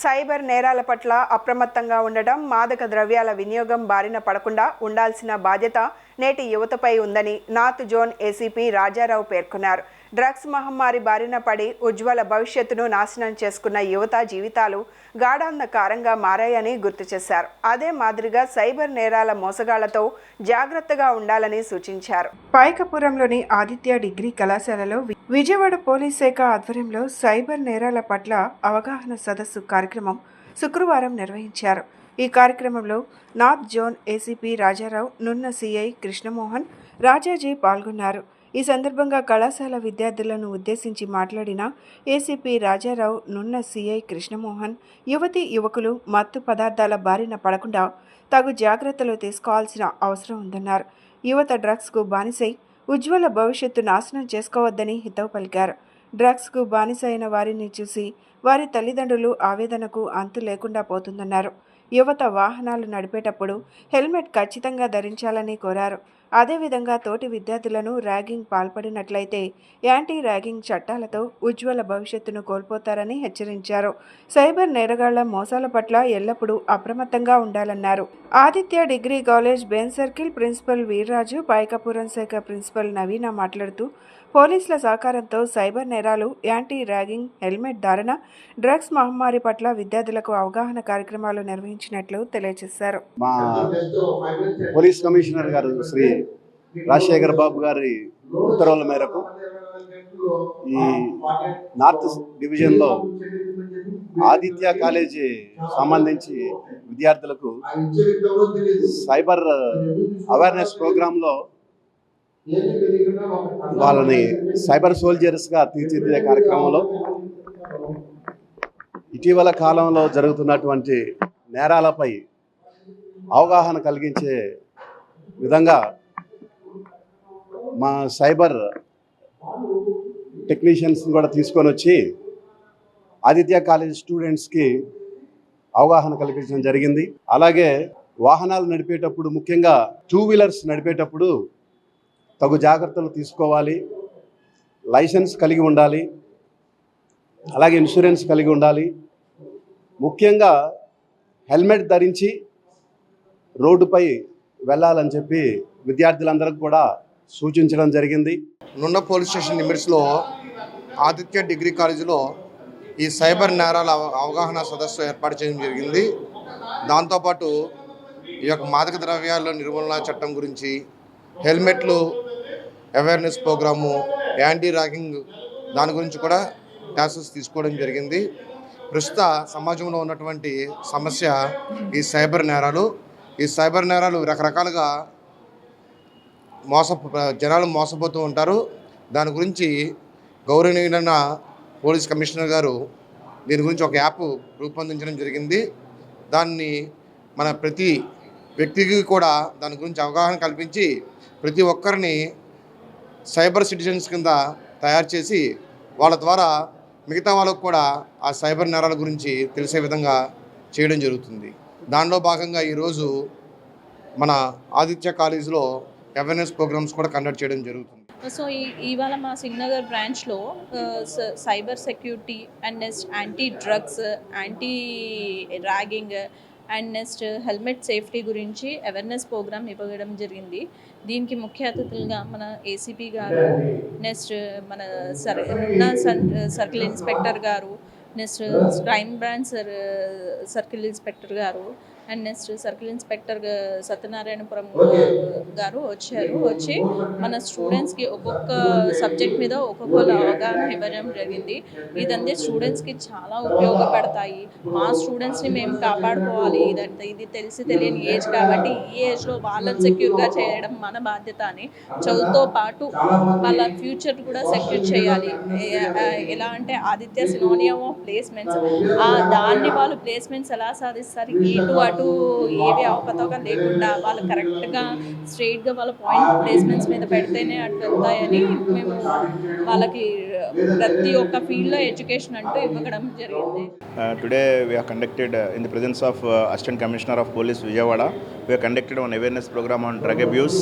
Cyber నేరాల పట్ల అప్రమత్తంగా ఉండటం మాదక ద్రవ్యాల వినియోగం బారిన పడకుండా ఉండాల్సిన బాధ్యత నేటి యువతపై ఉందని నార్త్ జోన్ ఏసీపీ రాజారావు పేర్కొన్నారు. డ్రగ్స్ మహమ్మారి బారిన పడి ఉజ్వల భవిష్యత్తును నాశనం చేసుకున్న యువత జీవితాలు గాఢాంధకారంగా మారాయని గుర్తు చేశారు. అదే మాదిరిగా సైబర్ నేరాల మోసగాళ్ళతో జాగ్రత్తగా ఉండాలని సూచించారు. పాయకపురంలోని ఆదిత్య డిగ్రీ కళాశాలలో వి- విజయవాడ పోలీస్ శాఖ ఆధ్వర్యంలో సైబర్ నేరాల పట్ల అవగాహన సదస్సు కార్యక్రమం శుక్రవారం నిర్వహించారు. ఈ కార్యక్రమంలో నార్త్ జోన్ ఏసీపీ రాజారావు నున్న సిఐ కృష్ణమోహన్ రాజాజీ పాల్గొన్నారు. ఈ సందర్భంగా కళాశాల విద్యార్థులను ఉద్దేశించి మాట్లాడిన ఏసీపీ రాజారావు నున్న సిఐ కృష్ణమోహన్ యువతి యువకులు మత్తు పదార్థాల బారిన పడకుండా తగు జాగ్రత్తలు తీసుకోవాల్సిన అవసరం ఉందన్నారు. యువత డ్రగ్స్కు బానిసై ఉజ్వల భవిష్యత్తు నాశనం చేసుకోవద్దని హితవు పలికారు. డ్రగ్స్కు బానిస అయిన వారిని చూసి వారి తల్లిదండ్రులు ఆవేదనకు అంతు లేకుండా పోతుందన్నారు. యువత వాహనాలు నడిపేటప్పుడు హెల్మెట్ ఖచ్చితంగా ధరించాలని కోరారు. అదేవిధంగా తోటి విద్యార్థులను ర్యాగింగ్ పాల్పడినట్లయితే యాంటీ ర్యాగింగ్ చట్టాలతో ఉజ్వల భవిష్యత్తును కోల్పోతారని హెచ్చరించారు. సైబర్ నేరగాళ్ళ మోసాల పట్ల ఎల్లప్పుడూ అప్రమత్తంగా ఉండాలన్నారు. Aditya degree college Benz circle principal Veerraju Payakapuram శాఖ ప్రిన్సిపల్ నవీన మాట్లాడుతూ పోలీసుల సహకారంతో సైబర్ నేరాలు యాంటీ ర్యాగింగ్ హెల్మెట్ ధారణ డ్రగ్స్ మహమ్మారి పట్ల విద్యార్థులకు అవగాహన కార్యక్రమాలు నిర్వహించినట్లు తెలియజేశారు. పోలీస్ కమిషనర్ గారు శ్రీ రాజశేఖర్ బాబు గారి ఉత్తర్వుల మేరకు ఈ నార్త్ డివిజన్లో ఆదిత్య కాలేజీ సంబంధించి విద్యార్థులకు సైబర్ అవేర్నెస్ ప్రోగ్రాంలో వాళ్ళని సైబర్ సోల్జర్స్గా తీర్చిదిద్దే కార్యక్రమంలో ఇటీవల కాలంలో జరుగుతున్నటువంటి నేరాలపై అవగాహన కలిగించే విధంగా మా సైబర్ టెక్నీషియన్స్ని కూడా తీసుకొని వచ్చి ఆదిత్య కాలేజ్ స్టూడెంట్స్కి అవగాహన కల్పించడం జరిగింది. అలాగే వాహనాలు నడిపేటప్పుడు ముఖ్యంగా టూ వీలర్స్ నడిపేటప్పుడు తగు జాగ్రత్తలు తీసుకోవాలి. లైసెన్స్ కలిగి ఉండాలి. అలాగే ఇన్సూరెన్స్ కలిగి ఉండాలి. ముఖ్యంగా హెల్మెట్ ధరించి రోడ్డుపై వెళ్ళాలని చెప్పి విద్యార్థులందరికీ కూడా సూచించడం జరిగింది. నున్న పోలీస్ స్టేషన్ లిమిట్స్లో ఆదిత్య డిగ్రీ కాలేజీలో ఈ సైబర్ నేరాల అవగాహన సదస్సు ఏర్పాటు చేయడం జరిగింది. దాంతోపాటు ఈ యొక్క మాదక ద్రవ్యాల నిర్మూలన చట్టం గురించి హెల్మెట్లు అవేర్నెస్ ప్రోగ్రాము యాంటీ ర్యాగింగ్ దాని గురించి కూడా క్లాసెస్ తీసుకోవడం జరిగింది. ప్రస్తుత సమాజంలో ఉన్నటువంటి సమస్య ఈ సైబర్ నేరాలు. ఈ సైబర్ నేరాలు రకరకాలుగా మోస జనాలు మోసపోతూ ఉంటారు. దాని గురించి గౌరవనీయులైన పోలీస్ కమిషనర్ గారు దీని గురించి ఒక యాప్ రూపొందించడం జరిగింది. దాన్ని మన ప్రతి వ్యక్తికి కూడా దాని గురించి అవగాహన కల్పించి ప్రతి ఒక్కరిని సైబర్ సిటిజన్స్ కింద తయారు చేసి వాళ్ళ ద్వారా మిగతా వాళ్ళకు కూడా ఆ సైబర్ నేరాల గురించి తెలిసే విధంగా చేయడం జరుగుతుంది. దానిలో భాగంగా ఈరోజు మన ఆదిత్య కాలేజీలో అవేర్నెస్ ప్రోగ్రామ్స్ కూడా కండక్ట్ చేయడం జరుగుతుంది. సో ఈ ఇవాళ మా సింగ్నగర్ బ్రాంచ్లో cyber security and next anti drugs anti ragging and next helmet safety గురించి అవేర్నెస్ ప్రోగ్రామ్ ఇవ్వడం జరిగింది. దీనికి ముఖ్య అతిథులుగా మన ఏసీపీ గారు నెక్స్ట్ మన సర్ ఉన్న సర్కిల్ ఇన్స్పెక్టర్ గారు next crime branch sir circle inspector గారు and next circle inspector Satyanarayanapuram గారు వచ్చారు. వచ్చి మన స్టూడెంట్స్కి ఒక్కొక్క సబ్జెక్ట్ మీద ఒక్కొక్క అవగాహన ఇవ్వడం జరిగింది. ఇదంతా స్టూడెంట్స్కి చాలా ఉపయోగపడతాయి. మా స్టూడెంట్స్ని మేము కాపాడుకోవాలి. ఇదంతా ఇది తెలిసి తెలియని ఏజ్ కాబట్టి ఈ ఏజ్లో వాళ్ళని సెక్యూర్గా చేయడం మన బాధ్యత అని చదువుతో పాటు వాళ్ళ ఫ్యూచర్ కూడా సెక్యూర్ చేయాలి. ఎలా అంటే ఆదిత్య సినోనియం ఆఫ్ ప్లేస్మెంట్స్ దాన్ని వాళ్ళు ప్లేస్మెంట్స్ ఎలా సాధిస్తారు? ఇటు అటు కాదు ఏది అవకతవకం లేకుండా వాళ్ళు కరెక్ట్గా స్ట్రేట్గా వాళ్ళ పాయింట్ ప్లేస్మెంట్స్ మీద పెడితేనే అటు వెళ్తాయని మేము వాళ్ళకి ప్రతి ఒక్క ఫీల్డ్లో ఎడ్యుకేషన్ అంటూ ఇవ్వడం జరిగింది. Today we are conducted in the presence of assistant commissioner of police Vijayawada we are conducted on awareness programme on drug abuse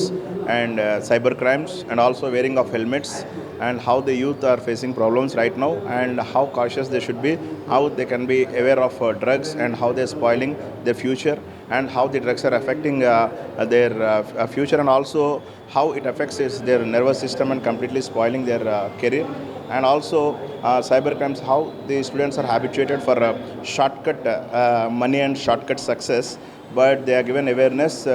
and cyber crimes and also wearing of helmets and how the youth are facing problems right now and how cautious they should be, how they can be aware of uh, drugs and how they're spoiling their future and how the drugs are affecting uh, their uh, uh, future and also how it affects their nervous system and completely spoiling their uh, career. And also uh, cyber crimes how the students are habituated for shortcut money and shortcut success but they are given awareness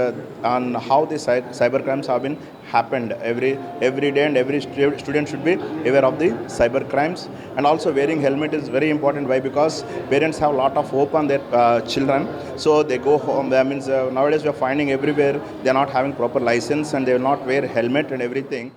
on how the cy- cyber crimes have been happened every every day and every stu- student should be aware of the cyber crimes. And also wearing helmet is very important. Why? Because parents have a lot of hope on their uh, children. So they go home. That means uh, nowadays we are finding everywhere they are not having proper license and they will not wear helmet and everything